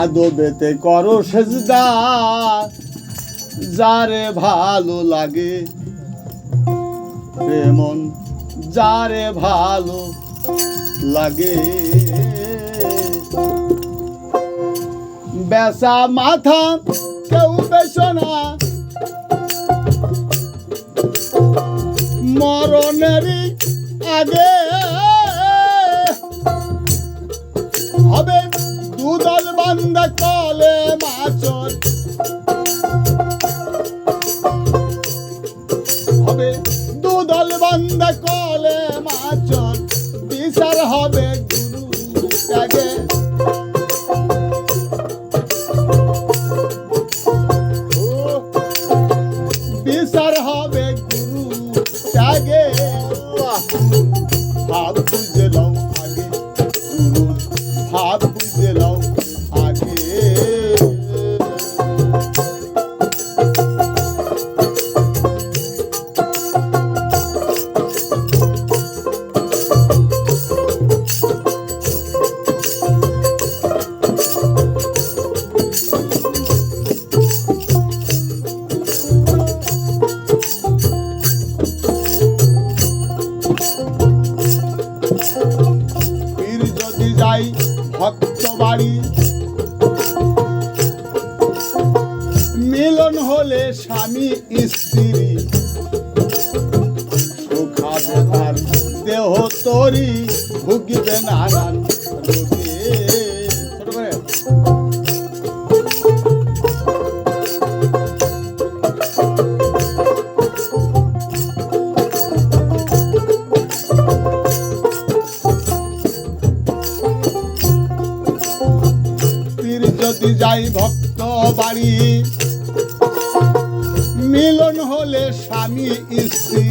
আদবেতে করো সেজদা। যারে ভালো লাগে প্রেমন যারে ভালো লাগে। বেসা মাথা কেউ বেসো না। মরণেরই আগে বান্দা হবে দুদল বান্দা কলে মাচর বিচার হবে বাড়ি। মিলন হলে স্বামী স্ত্রী। সুখাবে তার দেহ তরি ভুগিবে নানান যদি যাই ভক্ত বাড়ি মিলন হলে স্বামী স্ত্রী।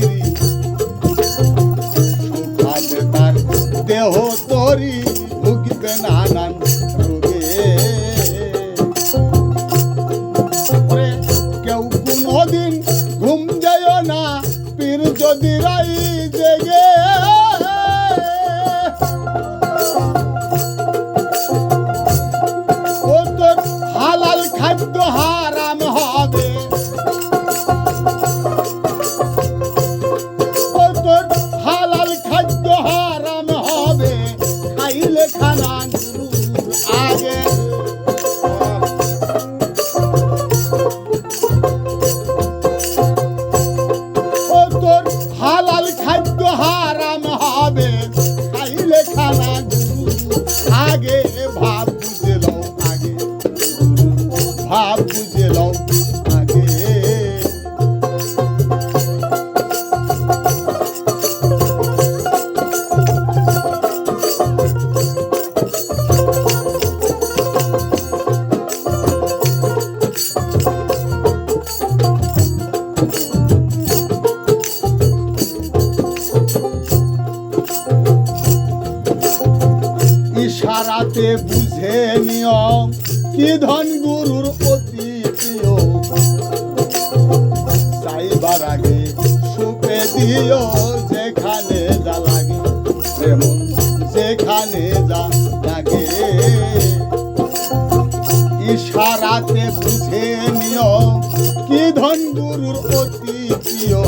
ইশারাতে বুঝে নিয় কি ধন গুরুর অতি প্রিয় চাইবার আগে সুপে দিও যেখানে ধন গুরুর অতি প্রিয়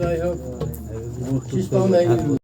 জয় হোক জয় হোক